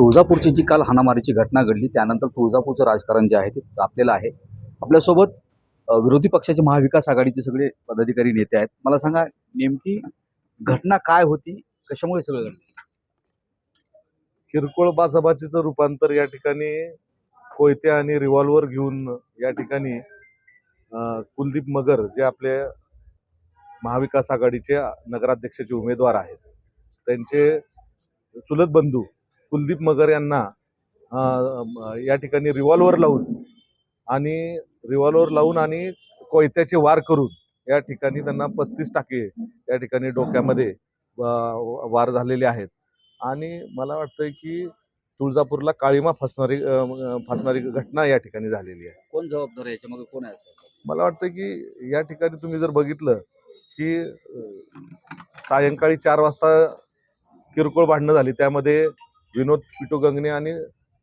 तुळजापूरची जी काल हाणामारीची घटना घडली त्यानंतर तुळजापूरचं राजकारण जे आहे ते तापलेलं आहे. आपल्यासोबत विरोधी पक्षाचे महाविकास आघाडीचे सगळे पदाधिकारी नेते आहेत. मला सांगा नेमकी घटना काय होती? कशामुळे सगळं घडलं? किरकोळ बाजाबाजीचं रूपांतर या ठिकाणी कोयते आणि रिव्हॉल्वर घेऊन या ठिकाणी कुलदीप मगर जे आपले महाविकास आघाडीचे नगराध्यक्षाचे उमेदवार आहेत त्यांचे चुलत बंधू कुलदीप मगर यांना या ठिकाणी रिव्हॉल्वर लावून आणि रिव्हॉल्वर लावून आणि कोयत्याचे वार करून या ठिकाणी त्यांना पस्तीस टाके या ठिकाणी डोक्यामध्ये वार झालेले आहेत. आणि मला वाटतंय की तुळजापूरला काळीमा फसणारी फसणारी घटना या ठिकाणी झालेली आहे. कोण जबाबदार आहे? याच्यामध्ये कोण आहे? मला वाटतं की या ठिकाणी तुम्ही जर बघितलं की सायंकाळी चार वाजता किरकोळ भांडणं झाली. त्यामध्ये विनोद पिटू गंगणे आणि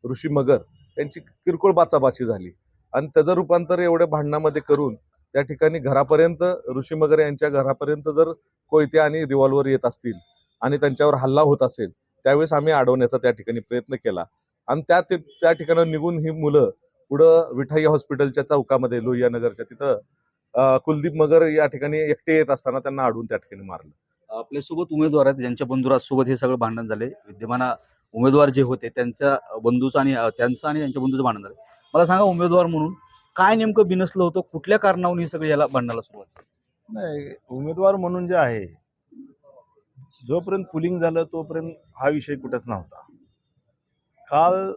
ऋषी मगर यांची किरकोळ बाचाबाची झाली. आणि त्याचं रूपांतर एवढ्या भांडणामध्ये करून त्या ठिकाणी घरापर्यंत ऋषी मगर यांच्या घरापर्यंत जर कोयते आणि रिव्हॉल्वर येत असतील आणि त्यांच्यावर हल्ला होत असेल त्यावेळेस आम्ही अडवण्याचा त्या ठिकाणी प्रयत्न केला. आणि त्या ते- त्या ठिकाणी निघून ही मुलं पुढं विठाई हॉस्पिटलच्या चौकामध्ये लोहिया नगरच्या तिथं कुलदीप मगर या ठिकाणी एकटे येत असताना त्यांना अडवून त्या ठिकाणी मारलं. आपल्यासोबत उमेदवार आहेत ज्यांच्या बंधुरासोबत हे सगळं भांडण झाले. विद्यमान उमेदवार जे होते त्यांच्या बंधूचं आणि त्यांचं आणि त्यांच्या बंधूचं भांडण झालं. मला सांगा उमेदवार म्हणून काय नेमकं बिनसलं होतं? कुठल्या कारणावरून हे सगळं याला भांडणाला सुरुवात नाही उमेदवार म्हणून जे आहे जोपर्यंत पुलिंग झालं तोपर्यंत हा विषय कुठंच नव्हता. काल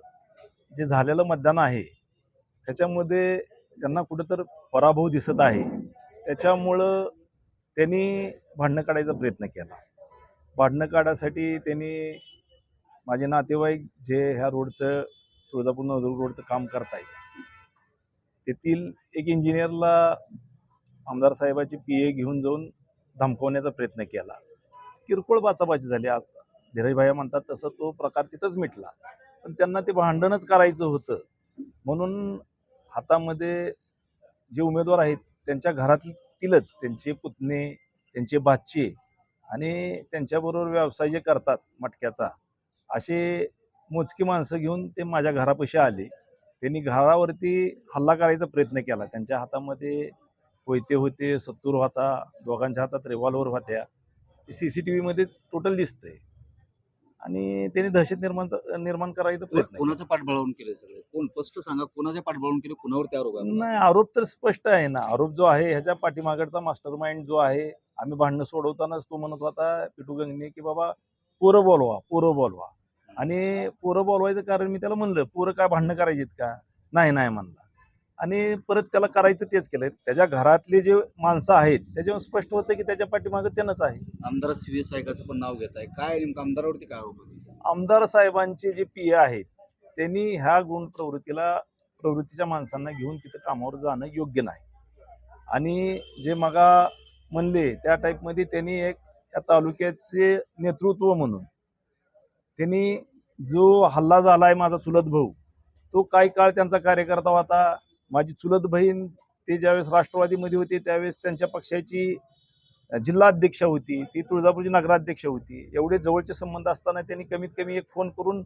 जे झालेलं मतदान आहे त्याच्यामध्ये त्यांना कुठंतर पराभव दिसत आहे. त्याच्यामुळं त्यांनी भांडणं काढायचा प्रयत्न केला. भांडणं काढायसाठी त्यांनी माझे नातेवाईक जे ह्या रोडचं तुळजापूर नवदुर्ग रोडचं काम करतायत तेथील एक इंजिनियरला आमदार साहेबाची पी ए घेऊन जाऊन धमकवण्याचा प्रयत्न केला. किरकोळ बाचाबाची झाली. आज धीरजभाया म्हणतात तसं तो प्रकार तिथंच मिटला. पण त्यांना ते भांडणच करायचं होतं. म्हणून हातामध्ये जे उमेदवार आहेत त्यांच्या घरातीलच त्यांचे पुतणे त्यांचे बाचे आणि त्यांच्याबरोबर व्यवसाय जे करतात मटक्याचा असे मोजकी माणसं घेऊन ते माझ्या घरापाशी आले. त्यांनी घरावरती हल्ला करायचा प्रयत्न केला. त्यांच्या हातामध्ये कोयते होते सत्तूर होता दोघांच्या हातात रिव्हॉल्वर होत्या. ते सी सी टी व्हीमध्ये टोटल दिसतंय. आणि त्यांनी दहशत निर्माण निर्माण करायचा प्रयत्न. कोणाचं पाठबळावून केलं सगळं? कोण? स्पष्ट सांगा कोणाच्या पाठबळावून केलं? कोणावरती आरोप आहे? नाही आरोप तर स्पष्ट आहे ना. आरोप जो आहे ह्याच्या पाठीमागडचा मास्टर माइंड जो आहे आम्ही भांडणं सोडवतानाच तो म्हणत होता पिटू गंगने की बाबा पोरं बोलवा पोरं बोलवा. आणि पोरं बोलवायचं कारण मी त्याला म्हणलं पोरं काय भांडणं करायचीत का? नाही नाही म्हणला. आणि परत त्याला करायचं तेच केलं त्याच्या घरातले जे माणसं आहेत त्याच्यावर स्पष्ट होतं की त्याच्या पाठीमागं त्यानंच आहे. आमदार सी एस सायकाचं पण नाव घेत आहे काय नेमकं आमदारावरती काय आरोप आहे आमदार साहेबांचे जे पी आहेत त्यांनी ह्या गुण प्रवृत्तीला प्रवृत्तीच्या माणसांना घेऊन तिथं कामावर जाणं योग्य नाही. आणि जे मगा म्हणले त्या टाईपमध्ये त्यांनी एक या तालुक्याचे नेतृत्व म्हणून त्यांनी जो हल्ला झाला आहे माझा चुलत भाऊ तो काही काळ त्यांचा कार्यकर्ता होता. माझी चुलत बहीण ते ज्यावेळेस राष्ट्रवादीमध्ये होते त्यावेळेस त्यांच्या पक्षाची जिल्हाध्यक्ष होती ती तुळजापूरची नगराध्यक्ष होती. एवढे जवळचे संबंध असताना त्यांनी कमीत कमी एक फोन करून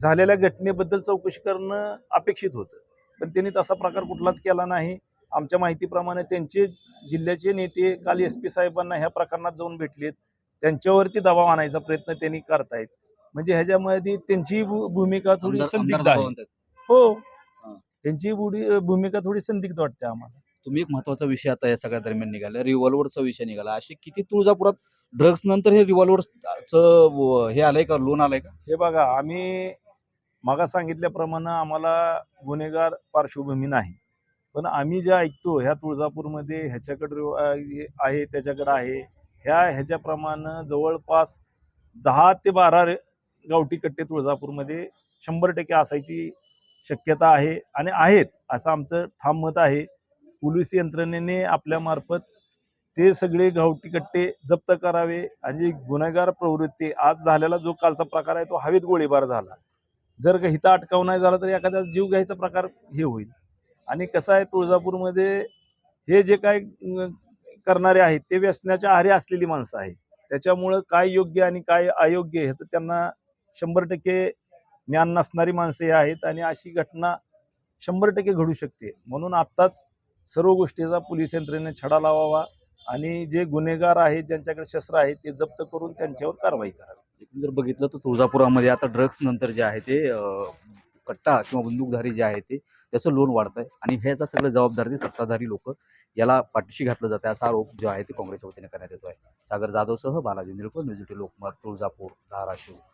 झालेल्या घटनेबद्दल चौकशी करणं अपेक्षित होतं. पण त्यांनी तसा प्रकार कुठलाच केला नाही. आमच्या माहितीप्रमाणे त्यांचे जिल्ह्याचे नेते काल एस पी साहेबांना ह्या प्रकरणात जाऊन भेटलेत. त्यांच्यावरती दबाव आणायचा प्रयत्न त्यांनी करतायत. म्हणजे ह्याच्यामध्ये त्यांची भूमिका थोडी संदिग्ध आहे. हो. त्यांची भूमिका थोडी संदिग्ध वाटते आम्हाला. तुम्ही एक महत्त्वाचा विषय आता या सगळ्या दरम्यान निघाला. रिव्हॉल्वरचा विषय निघाला. असे किती तुळजापुरात ड्रग्स नंतर हे रिव्हॉल्वरचं हे आलंय का? लोन आलंय का? हे बघा आम्ही मागा सांगितल्याप्रमाणे आम्हाला गुन्हेगार पार्श्वभूमी नाही. पण आम्ही जे ऐकतो ह्या तुळजापूरमध्ये ह्याच्याकडे आहे त्याच्याकडे आहे. ह्या ह्याच्याप्रमाणे जवळपास दहा ते बारा गावठी कट्टे तुळजापूरमध्ये शंभर टक्के असायची शक्यता आहे आणि आहेत असं आमचं ठाम मत आहे. पोलीस यंत्रणेने आपल्यामार्फत ते सगळे गावठी कट्टे जप्त करावे आणि गुन्हेगार प्रवृत्ती आज झालेला जो कालचा प्रकार आहे तो हवेत गोळीबार झाला. जर का हिता अटकाव नाही झाला तर एखाद्या जीव घ्यायचा प्रकार हे होईल. आणि कसं आहे तुळजापूरमध्ये हे जे काय करणारे आहेत ते व्यसनाच्या आहारी असलेली माणसं आहेत. त्याच्यामुळं काय योग्य आणि काय अयोग्य ह्याचं त्यांना शंभर टक्के ज्ञान नसणारी माणसं ही आहेत आणि अशी घटना शंभर टक्के घडू शकते. म्हणून आत्ताच सर्व गोष्टीचा पोलीस यंत्रणेने छडा लावावा आणि जे गुन्हेगार आहेत ज्यांच्याकडे शस्त्र आहेत ते जप्त करून त्यांच्यावर कारवाई करावी. एकूण जर बघितलं तर तुळजापुरामध्ये आता ड्रग्स नंतर जे आहे ते कट्टा किंवा बंदूकधारी जे आहे ते त्याचं लोन वाढतंय आणि ह्याचा सगळं जबाबदारी सत्ताधारी लोक याला पाठीशी घातलं जातं असा आरोप जो आहे ते काँग्रेसच्या वतीने करण्यात येतो आहे सागर जाधवसह बालाजी निळकर न्यूज लोकमत तुळजापूर धाराशिव.